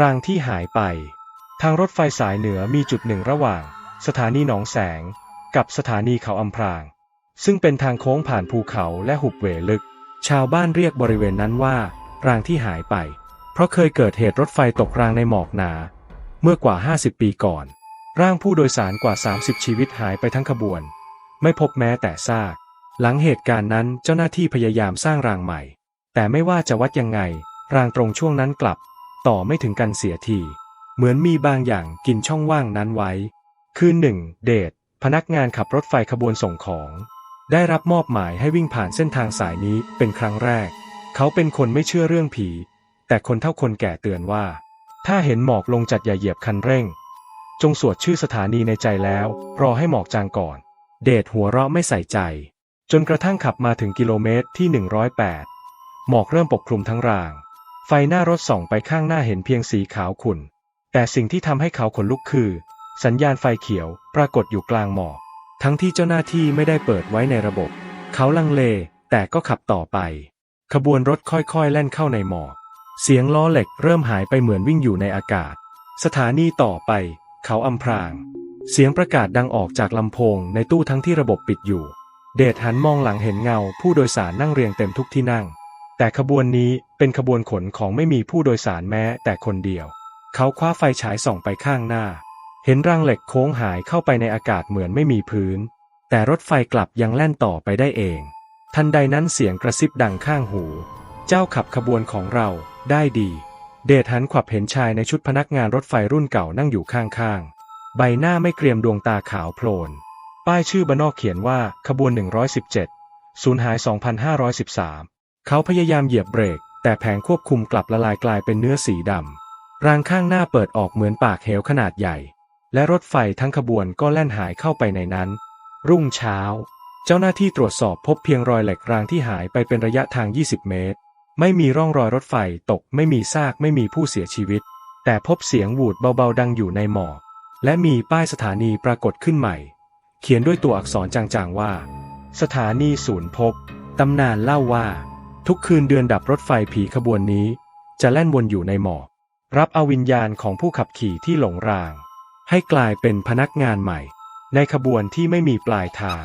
รางที่หายไป ทางรถไฟสายเหนือมีจุดหนึ่งระหว่าง สถานีหนองแสง กับสถานีเขาอำพราง ซึ่งเป็นทางโค้งผ่านภูเขาและหุบเหวลึก ชาวบ้านเรียกบริเวณนั้นว่า รางที่หายไป เพราะเคยเกิดเหตุรถไฟตกรางในหมอกหนา เมื่อกว่า 50 ปีก่อน ร่างผู้โดยสารกว่า 30 ชีวิตหายไปทั้งขบวน ไม่พบแม้แต่ซาก หลังเหตุการณ์นั้นเจ้าหน้าที่พยายามสร้างรางใหม่ แต่ไม่ว่าจะวัดยังไง รางตรงช่วงนั้นกลับ ต่อไม่ถึงกันเสียที เหมือนมีบางอย่างกินช่องว่างนั้นไว้ คืนหนึ่ง เดชพนักงานขับรถไฟขบวนส่งของ ได้รับมอบหมายให้วิ่งผ่านเส้นทางสายนี้เป็นครั้งแรก เขาเป็นคนไม่เชื่อเรื่องผี แต่คนเท่าคนแก่เตือนว่า ถ้าเห็นหมอกลงจัดอย่าเหยียบคันเร่ง จงสวดชื่อสถานีในใจแล้ว รอให้หมอกจางก่อน เดชหัวเราะไม่ใส่ใจ จนกระทั่งขับมาถึงกิโลเมตรที่ 108 หมอกเริ่มปกคลุมทั้งราง ไฟหน้ารถส่องไปข้างหน้าเห็นเพียงสีขาวขุ่น แต่สิ่งที่ทำให้เขาขนลุกคือ สัญญาณไฟเขียวปรากฏอยู่กลางหมอกทั้งที่เจ้าหน้าที่ไม่ได้เปิดไว้ในระบบ เขาลังเล แต่ก็ขับต่อไป ขบวนรถค่อยๆ แล่นเข้าในหมอกเสียงล้อเหล็กเริ่มหายไปเหมือนวิ่งอยู่ในอากาศ สถานีต่อไป เขาอำพราง เสียงประกาศดังออกจากลำโพงในตู้ทั้งที่ระบบปิดอยู่ เดชหันมองหลังเห็นเงาผู้โดยสารนั่งเรียงเต็มทุกที่นั่ง แต่ขบวนนี้เป็นขบวนขนของไม่มีผู้โดยสารแม้แต่คนเดียว เขาคว้าไฟฉายส่องไปข้างหน้า เห็นรางเหล็กโค้งหายเข้าไปในอากาศเหมือนไม่มีพื้น แต่รถไฟกลับยังแล่นต่อไปได้เอง ทันใดนั้นเสียงกระซิบดังข้างหู เจ้าขับขบวนของเราได้ดี เดชหันขวับเห็นชายในชุดพนักงานรถไฟรุ่นเก่านั่งอยู่ข้างๆ ใบหน้าไม่เกรียมดวงตาขาวโพลน ป้ายชื่อบานนอกเขียนว่าขบวน 117สูญหาย 2513 เขาพยายามเหยียบเบรก แต่แผงควบคุมกลับละลายกลายเป็นเนื้อสีดำรางข้างหน้าเปิดออกเหมือนปากเหวขนาดใหญ่ และรถไฟทั้งขบวนก็แล่นหายเข้าไปในนั้น รุ่งเช้า เจ้าหน้าที่ตรวจสอบพบเพียงรอยเหล็กรางที่หายไปเป็นระยะทาง 20 เมตร ไม่มีร่องรอยรถไฟตกไม่มีซากไม่มีผู้เสียชีวิต แต่พบเสียงหวูดเบาๆดังอยู่ในหมอกและมีป้ายสถานีปรากฏขึ้นใหม่ เขียนด้วยตัวอักษรจางๆว่า สถานีศูนย์พบ ตำนานเล่าว่า ทุกคืนเดือนดับรถไฟผีขบวนนี้ จะแล่นวนอยู่ในหมอกรับเอาวิญญาณของผู้ขับขี่ที่หลงราง ให้กลายเป็นพนักงานใหม่ ในขบวนที่ไม่มีปลายทาง